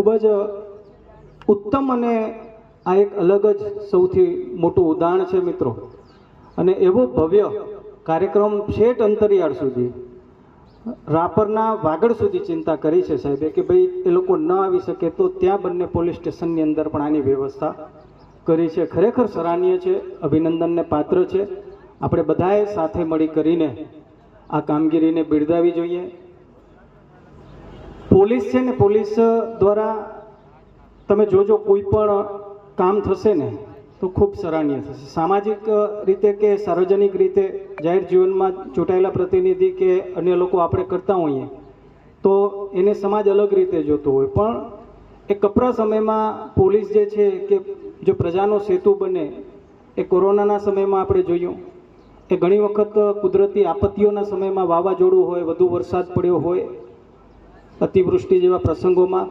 ખૂબ જ ઉત્તમ અને આ એક અલગ જ સૌથી મોટું ઉદાહરણ છે મિત્રો. અને એવો ભવ્ય કાર્યક્રમ છેટ અંતરિયાળ સુધી, રાપરના વાગડ સુધી ચિંતા કરી છે સાહેબે કે ભાઈ એ લોકો ન આવી શકે તો ત્યાં બંને પોલીસ સ્ટેશનની અંદર પણ આની વ્યવસ્થા કરી છે. ખરેખર સરાહનીય છે, અભિનંદનને પાત્ર છે. આપણે બધાએ સાથે મળી કરીને આ કામગીરીને બિરદાવી જોઈએ. પોલીસ છે ને, પોલીસ દ્વારા તમે જોજો કોઈ પણ કામ થશે ને, તો ખૂબ સરાહનીય થશે. સામાજિક રીતે કે સાર્વજનિક રીતે જાહેર જીવનમાં ચૂંટાયેલા પ્રતિનિધિ કે અન્ય લોકો આપણે કરતા હોઈએ, તો એને સમાજ અલગ રીતે જોતો હોય. પણ એ કપરા સમયમાં પોલીસ જે છે કે જો પ્રજાનો સેતુ બને, એ કોરોનાના સમયમાં આપણે જોયું. કે ઘણી વખત કુદરતી આપત્તિઓના સમયમાં વાવાઝોડું હોય, વધુ વરસાદ પડ્યો હોય અતિવૃષ્ટિ જેવા પ્રસંગોમાં